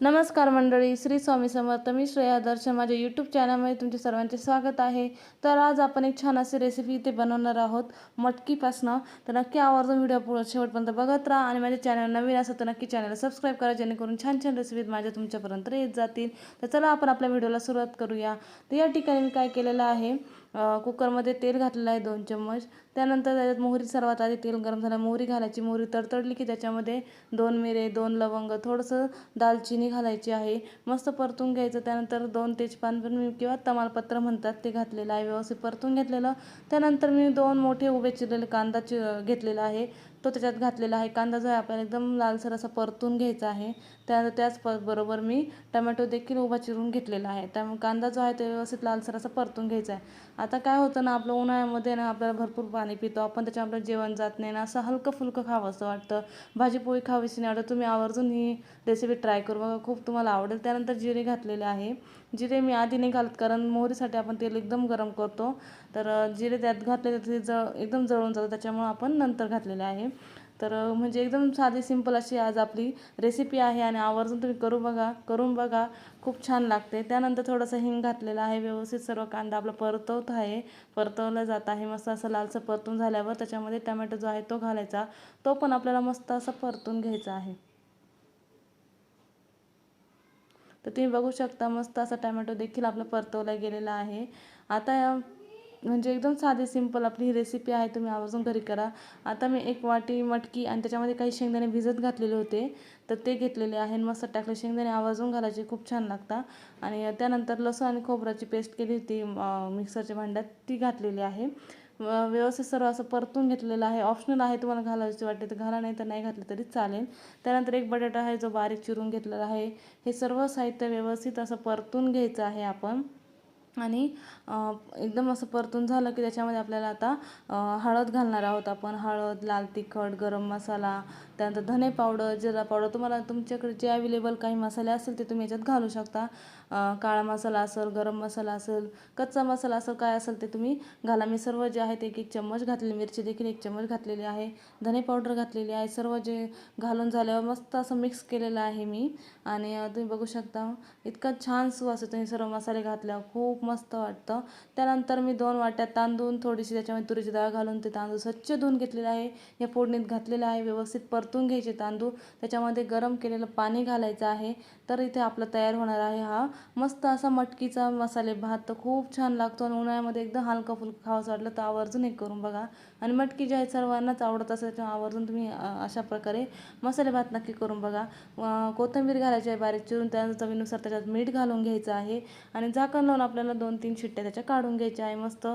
नमस्कार मंडळी श्री स्वामी समर्थ. मी श्रेया दर्शन. माझ्या यूट्यूब चॅनलमध्ये तुमचे सर्वांचे स्वागत आहे. तर आज आपण एक छान अशी रेसिपी इथे बनवणार आहोत मटकीपासनं. तर नक्की आवर्जून व्हिडिओ पुढे शेवटपर्यंत बघत राहा आणि माझ्या चॅनल नवीन असेल तर नक्की चॅनलला सबस्क्राईब करा जेणेकरून छान छान रेसिपी माझ्या तुमच्यापर्यंत येत जातील. तर चला आपण आपल्या व्हिडिओला सुरुवात करूया. तर या ठिकाणी मी काय केलेलं आहे कुकरमध्ये तेल घातलेलं आहे दोन चम्मच. त्यानंतर त्याच्यात मोहरी सर्वात आधी तेल गरम झालं. मोहरी घालायची मोहरी तडतडली की त्याच्यामध्ये दोन मिरे दोन लवंग थोडंसं दालचिनी घालायची आहे. मस्त परतून घ्यायचं. त्यानंतर दोन तेजपान पण मी किंवा तमालपत्र म्हणतात ते घातलेलं आहे. व्यवस्थित परतून घेतलेलं. त्यानंतर मी दोन मोठे उभे चिरलेले कांदा चि घेतलेला आहे. तो त्याच्यात घातलेला आहे. कांदा जो आहे आपल्याला एकदम लालसर असा परतून घ्यायचा आहे. त्यानंतर त्याच प बरोबर मी टमॅटो देखील उभा चिरून घेतलेला आहे. त्यामुळे कांदा जो आहे तो व्यवस्थित लालसर असा परतून घ्यायचा आहे. आता काय होतं ना आपलं उन्हाळ्यामध्ये ना आपल्याला भरपूर पाणी पितो आपण त्याच्या आपलं जेवण जात नाही ना असं हलकं फुलकं खावं असं वाटतं. भाजी पोळी खावीशी नाही वाटतं. तुम्ही आवर्जून ही रेसिपी ट्राय करू बघा खूप तुम्हाला आवडेल. त्यानंतर जिरे घातलेले आहे. जिरे मी आधी नाही घालत कारण मोहरीसाठी आपण तेल एकदम गरम करतो. तर जिरे त्यात घातले ते जळ एकदम जळून जातं. त्याच्यामुळं आपण नंतर घातलेले आहे. तर म्हणजे एकदम साधी सिंपल अशी आज आपली रेसिपी आहे आणि आवर्जून तुम्ही करू बघा करून बघा. खूप छान लागते. त्यानंतर थोडंसं हिंग घातलेलं आहे व्यवस्थित सर्व कांदा आपला परतवत आहे. परतवलं जात आहे. मस्त असं लालसं परतून झाल्यावर त्याच्यामध्ये टमॅटो जो आहे तो घालायचा. तो पण आपल्याला मस्त असं परतून घ्यायचा आहे. तर तुम्ही बघू शकता मस्त असा टमॅटो देखील आपला परतवला गेलेला आहे. आता या म्हणजे एकदम साधी सिंपल आपली ही रेसिपी आहे तुम्ही आवर्जून घरी करा. आता मी एक वाटी मटकी आणि त्याच्यामध्ये काही शेंगदाणे भिजत घातलेले होते तर ते घेतलेले आहे आणि मस्त टाकले. शेंगदाणे आवर्जून घालायचे खूप छान लागतात. आणि त्यानंतर लसूण आणि खोबऱ्याची पेस्ट केली होती मिक्सरच्या भांड्यात ती घातलेली आहे. व- व्यवस्थित सर्व असं परतून घेतलेलं आहे. ऑप्शनल आहे तुम्हाला घालायची वाटते तर घाला नाही तर नाही घातलं तरी चालेल. त्यानंतर एक बटाटा आहे जो बारीक चिरून घेतलेला आहे. हे सर्व साहित्य व्यवस्थित असं परतून घ्यायचं आहे आपण. आणि एकदम असं परतून झालं की त्याच्यामध्ये आपल्याला आता हळद घालणार आहोत आपण. हळद लाल तिखट गरम मसाला त्यानंतर धने पावडर जिरा पावडर. तुम्हाला तुमच्याकडे जे अवेलेबल काही मसाले असेल ते तुम्ही याच्यात घालू शकता. काळा मसाला असेल गरम मसाला असेल कच्चा मसाला असेल काय असेल ते तुम्ही घाला. मी सर्व जे आहे ते एक एक चम्मच घातलेली मिरची देखील एक चम्मच घातलेली आहे. धने पावडर घातलेली आहे. सर्व जे घालून झाल्यावर मस्त असं मिक्स केलेलं आहे मी. आणि तुम्ही बघू शकता इतका छान सुवास येतो तुम्ही सर्व मसाले घातल्यावर. खूप मस्त वाटतं. त्यानंतर मी दोन वाट्या तांदूळ थोडीशी त्याच्यामध्ये तुरीची डाळ घालून ते तांदूळ स्वच्छ धुवून घेतलेले आहे. या फोडणीत घातलेलं आहे. व्यवस्थित परतून घ्यायचे तांदूळ. त्याच्यामध्ये गरम केलेलं पाणी घालायचं आहे. तर इथे आपला तयार होणार आहे हा मस्त असा मटकीचा मसाले. भात तर खूप छान लागतो आणि उन्हाळ्यामध्ये एकदम हलका फुलका खावंसं वाटलं तर आवर्जून एक करून बघा. आणि मटकी जी आहे सर्वांनाच आवडत असेल त्याच्या आवर्जून तुम्ही अशा प्रकारे मसाले भात नक्की करून बघा. कोथिंबीर घालायची आहे बारीक चिरून. त्यानंतर चवीनुसार त्याच्यात मीठ घालून घ्यायचं आहे. आणि झाकण लावून आपल्याला दोन तीन शिट्ट्या त्याच्या काढून घ्यायच्या आहे मस्त.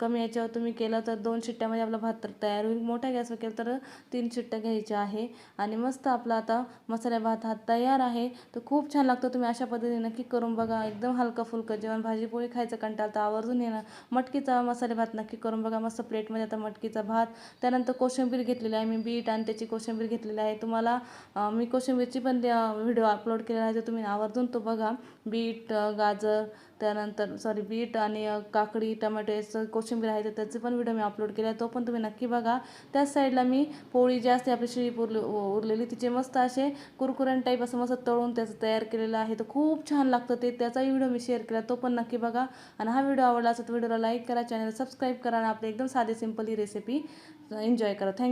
कमी याच्यावर तुम्ही केलं तर दोन शिट्ट्यामध्ये आपला भात तर तयार होईल. मोठ्या गॅसवर केलं तर तीन शिट्ट्या घ्यायच्या आहे. आणि मस्त आपला आता मसाले भात हा तयार आहे. तर खूप छान लागतो तुम्ही अशा पद्धतीने नक्की करून बघा. एकदम हलकं फुलकं जेवण भाजीपोळी खायचं कंटाळ तर आवर्जून येणार मटकीचा मसाले भात नक्की करून बघा. मस्त प्लेटमध्ये आता मटकीचा भात. त्यानंतर कोशिंबीर घेतलेली आहे मी बीट आणि त्याची कोशिंबीर घेतलेली आहे. तुम्हाला मी कोशिंबीरची पण व्हिडिओ अपलोड केलेला आहे तर तुम्ही आवर्जून तो बघा. बीट गाजर त्यानंतर सॉरी बीट आणि काकडी टमॅटो याचं कोशिंबीर आहे तर त्याचे पण व्हिडिओ मी अपलोड केला. आहे तो पण तुम्ही नक्की बघा. त्याच साईडला मी पोळी जी असते आपली शिळी उरली उरलेली तिचे मस्त असे कुरकुरण टाईप असं मस्त तळून त्याचं तयार केलेलं आहे. तर खूप छान लागतं ते. त्याचाही व्हिडिओ मी शेअर केला. तो पण नक्की बघा. आणि हा व्हिडिओ आवडला असेल तर व्हिडिओला लाईक करा चॅनल सबस्क्राईब करा आणि आपली एकदम साधी सिंपल ही रेसिपी एन्जॉय करा. Thank you